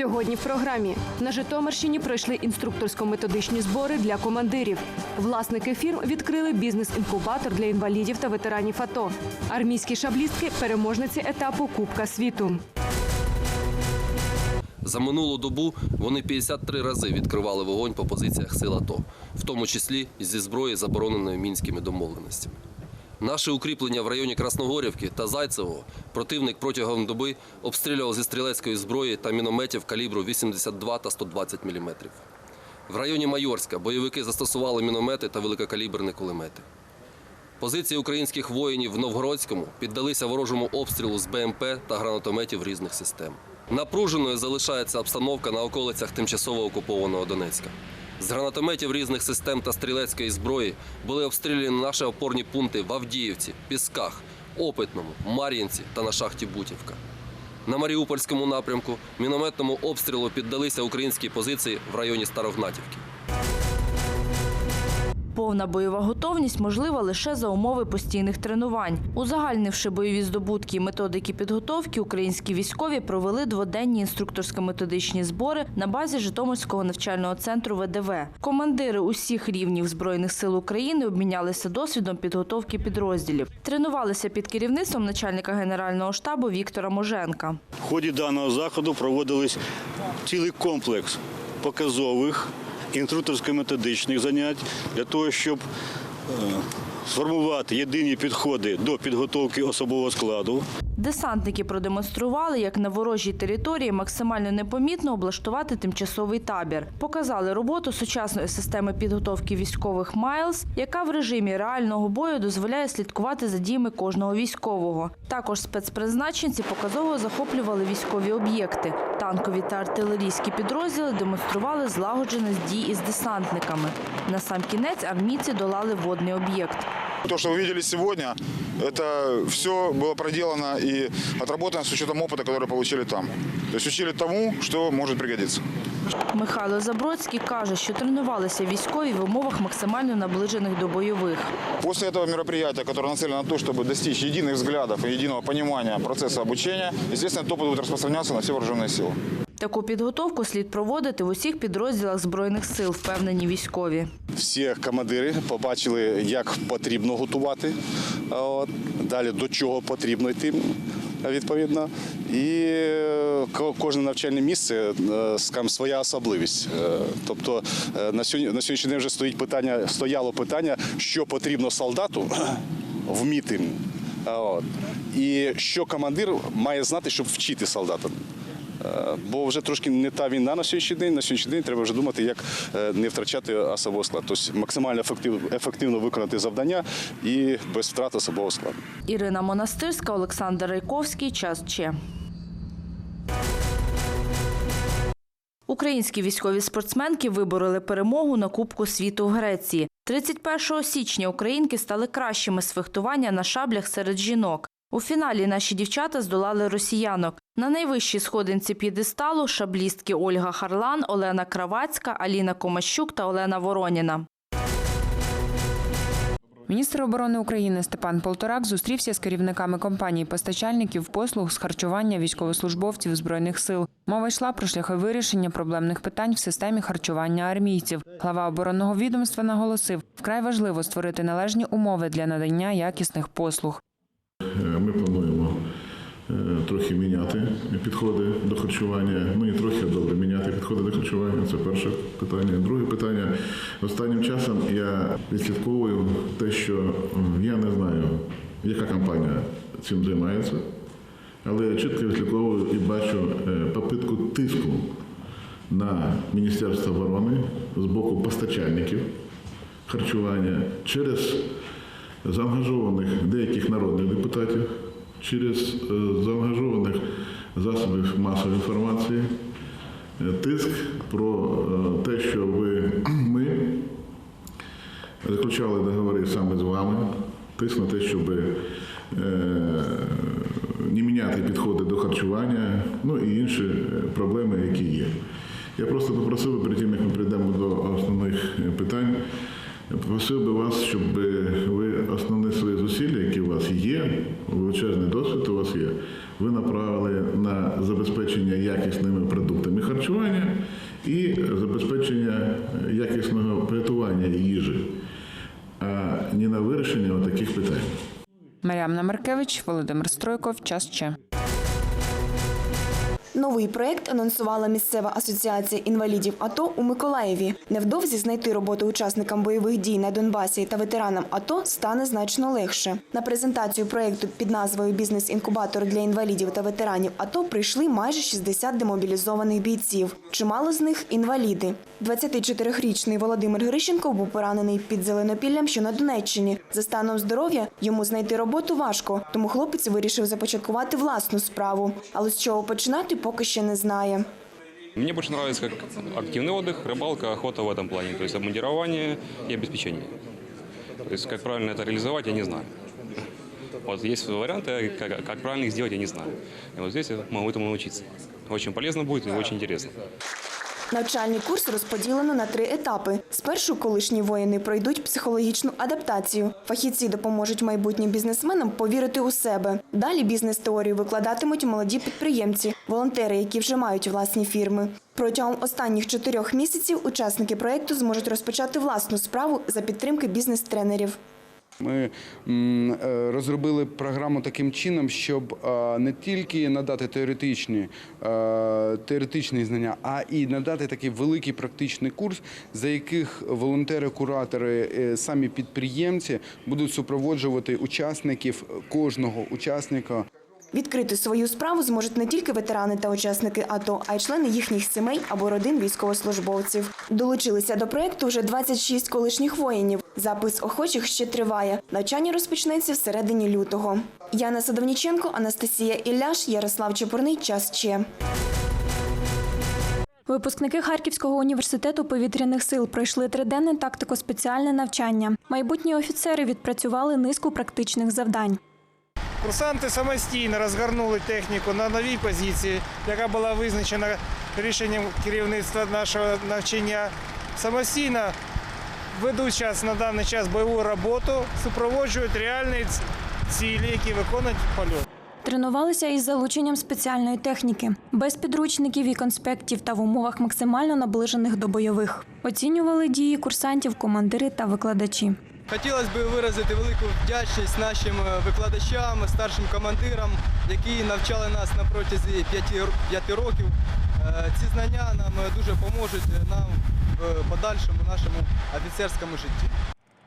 Сьогодні в програмі на Житомирщині пройшли інструкторсько-методичні збори для командирів. Власники фірм відкрили бізнес-інкубатор для інвалідів та ветеранів АТО. Армійські шаблістки переможниці етапу Кубка світу. За минулу добу вони 53 рази відкривали вогонь по позиціях сил АТО, в тому числі зі зброї, забороненої мінськими домовленостями. Наші укріплення в районі Красногорівки та Зайцевого противник протягом доби обстрілював зі стрілецької зброї та мінометів калібру 82 та 120 мм. В районі Майорська бойовики застосували міномети та великокаліберні кулемети. Позиції українських воїнів в Новгородському піддалися ворожому обстрілу з БМП та гранатометів різних систем. Напруженою залишається обстановка на околицях тимчасово окупованого Донецька. З гранатометів різних систем та стрілецької зброї були обстріляні наші опорні пункти в Авдіївці, Пісках, Опитному, Мар'їнці та на шахті Бутівка. На Маріупольському напрямку мінометному обстрілу піддалися українські позиції в районі Старогнатівки. Повна бойова готовність можлива лише за умови постійних тренувань. Узагальнивши бойові здобутки і методики підготовки, українські військові провели дводенні інструкторсько-методичні збори на базі Житомирського навчального центру ВДВ. Командири усіх рівнів збройних сил України обмінялися досвідом підготовки підрозділів. Тренувалися під керівництвом начальника генерального штабу Віктора Моженка. В ході даного заходу проводились цілий комплекс показових інструкторсько-методичних занять для того, щоб е, сформувати єдині підходи до підготовки особового складу, Десантники продемонстрували, як на ворожій території максимально непомітно облаштувати тимчасовий табір. Показали роботу сучасної системи підготовки військових «Майлз», яка в режимі реального бою дозволяє слідкувати за діями кожного військового. Також спецпризначенці показово захоплювали військові об'єкти. Танкові та артилерійські підрозділи демонстрували злагодженість дій із десантниками. На сам кінець армійці долали водний об'єкт. То, что вы видели сегодня, это все было проделано и отработано с учетом опыта, который получили там. То есть учили тому, что может пригодиться. Михайло Забродський каже, що тренувалися військові в умовах максимально наближених до бойових. После этого мероприятия, которое нацелено на то, чтобы достичь единых взглядов и единого понимания процесса обучения, естественно, этот опыт будет распространяться на все вооруженные силы. Таку підготовку слід проводити в усіх підрозділах збройних сил, впевнені військові. всі командири побачили, як потрібно готувати, от, далі до чого потрібно йти. Відповідно, і е, кожне навчальне місце е, скажімо, своя особливість. Е, Тобто на сьогодні на сьогоднішній день вже стоїть питання, стояло питання, що потрібно солдату вміти. І що командир має знати, щоб вчити солдата. Е, Бо вже трошки не та війна на сьогоднішній день. На сьогоднішній день треба вже думати, як е, не втрачати особовий склад. Тобто максимально ефективно виконати завдання і без втрат особового складу. Ірина Монастирська, Олександр Райковський. Час Че. Українські військові спортсменки вибороли перемогу на Кубку світу в Греції. 31 січня українки стали кращими з фехтування на шаблях серед жінок. У фіналі наші дівчата здолали росіянок. На найвищій сходинці п'єдесталу шаблістки Ольга Харлан, Олена Кравацька, Аліна Комащук та Олена Вороніна. Міністр оборони України Степан Полторак зустрівся з керівниками компаній постачальників послуг з харчування військовослужбовців збройних сил. Мова йшла про шляхи вирішення проблемних питань в системі харчування армійців. Глава оборонного відомства наголосив, вкрай важливо створити належні умови для надання якісних послуг. Е, Ми плануємо е, трохи міняти підходи до харчування. Ну і трохи добре міняти підходи до харчування. Це перше питання. Друге питання. Останнім часом я відслідковую те, що я не знаю, яка компанія цим займається, але я чітко відслідковую і бачу е, попитку тиску на Міністерство оборони з боку постачальників харчування через заангажованих деяких народних депутатів, через е, заангажованих засобів масової інформації, е, тиск про е, те, що ви ми заключали договори саме з вами, тиск на те, щоб не міняти підходи до харчування, ну і інші проблеми, які є. Я просто попросив перед тим, як ми прийдемо до основних питань, Просив би вас, щоб ви основні свої зусилля, які у вас є, величезний досвід у вас є, ви направили на забезпечення якісними продуктами харчування і забезпечення якісного приготування їжі, а не на вирішення таких питань. Маріамна Маркевич, Володимир Стройков. Час ще. Новий проект анонсувала місцева асоціація інвалідів АТО у Миколаєві. Невдовзі знайти роботу учасникам бойових дій на Донбасі та ветеранам АТО стане значно легше. На презентацію проекту під назвою Бізнес-інкубатор для інвалідів та ветеранів АТО прийшли майже 60 демобілізованих бійців. Чимало з них інваліди. 24-річний Володимир Грищенко був поранений під Зеленопіллям, що на Донеччині. За станом здоров'я йому знайти роботу важко, тому хлопець вирішив започаткувати власну справу. Але з чого починати, поки ще не знає. Мне больше нравится как активный отдых, рыбалка, охота в этом плане. То есть обмундирование и обеспечение. То есть как правильно это реализовать, я не знаю. Вот есть варианты, как, как правильно их сделать, я не знаю. И вот здесь я могу этому научиться. Очень полезно будет и очень интересно. Навчальний курс розподілено на три етапи. Спершу колишні воїни пройдуть психологічну адаптацію. Фахівці допоможуть майбутнім бізнесменам повірити у себе. Далі бізнес-теорію викладатимуть молоді підприємці, волонтери, які вже мають власні фірми. Протягом останніх чотирьох місяців учасники проєкту зможуть розпочати власну справу за підтримки бізнес-тренерів. Ми е, розробили програму таким чином, щоб е, не тільки надати теоретичні, е, теоретичні знання, а і надати такий великий практичний курс, за яких волонтери-куратори, е, самі підприємці будуть супроводжувати учасників кожного учасника Відкрити свою справу зможуть не тільки ветерани та учасники АТО, а й члени їхніх сімей або родин військовослужбовців. Долучилися до проєкту вже 26 колишніх воїнів. Запис охочих ще триває. Навчання розпочнеться всередині лютого. Яна Садовніченко, Анастасія Ілляш, Ярослав Чепурний. Час ще. Випускники Харківського університету повітряних сил пройшли триденне тактико-спеціальне навчання. Майбутні офіцери відпрацювали низку практичних завдань. Курсанти самостійно розгорнули техніку на новій позиції, яка була визначена рішенням керівництва нашого навчання. Самостійно ведуть час на даний час бойову роботу, супроводжують реальні цілі, які виконують польот. Тренувалися із залученням спеціальної техніки, без підручників і конспектів та в умовах максимально наближених до бойових. Оцінювали дії курсантів, командири та викладачі. Хотілося б виразити велику вдячність нашим е, викладачам, старшим командирам, які навчали нас на протязі п'яти років. Е, Ці знання нам е, дуже поможуть нам в подальшому нашому офіцерському житті.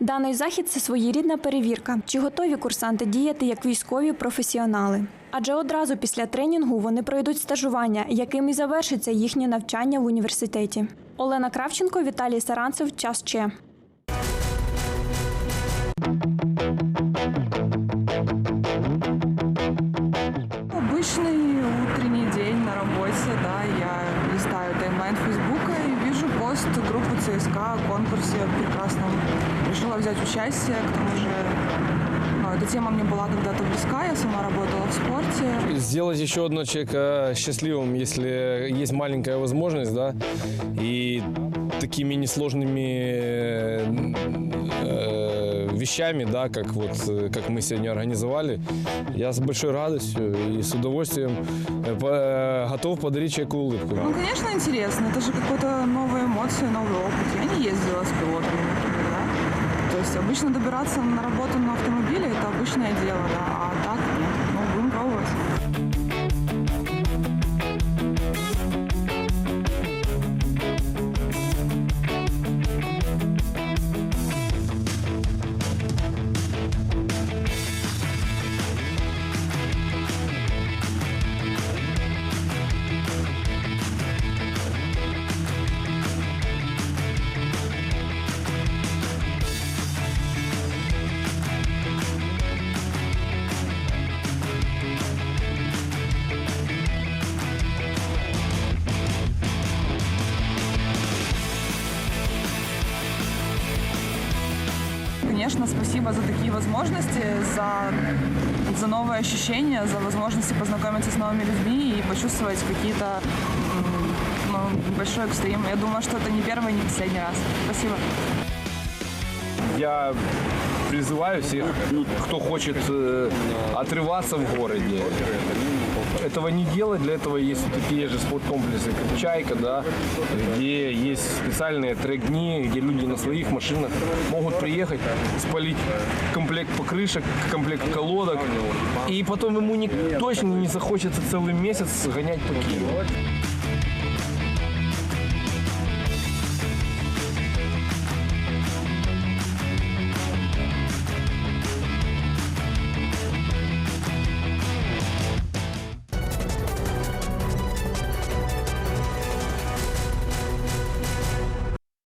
Даний захід це своєрідна перевірка, чи готові курсанти діяти як військові професіонали. Адже одразу після тренінгу вони пройдуть стажування, яким і завершиться їхнє навчання в університеті. Олена Кравченко, Віталій Саранцев. Час ще. Обычный утренний день на работе, да, я листаю таймлайн Фейсбука и вижу пост группы ЦСКА о конкурсе прекрасном. Решила взять участие, к тому же ну, эта тема мне была когда-то близка, я сама работала в спорте. Сделать еще одного человека счастливым, если есть маленькая возможность, да, и такими несложными э, вещами, да, как вот э, как мы сегодня организовали, я с большой радостью и с удовольствием э, по- э, готов подарить человеку улыбку. Ну, конечно, интересно, это же какой-то новые эмоции, новый опыт. Я не ездила с пилотами, например, да. То есть обычно добираться на работу на автомобиле – это обычное дело, да, а так Конечно, спасибо за такие возможности, за, за новые ощущения, за возможности познакомиться с новыми людьми и почувствовать какие-то ну, большой экстрим. Я думаю, что это не первый, не последний раз. Спасибо. Я призываю всех, кто хочет э, отрываться в городе, этого не делать. Для этого есть такие же спорткомплексы, как «Чайка», да, где есть специальные трек-дни, где люди на своих машинах могут приехать, спалить комплект покрышек, комплект колодок, и потом ему не, точно не захочется целый месяц гонять по Киеву.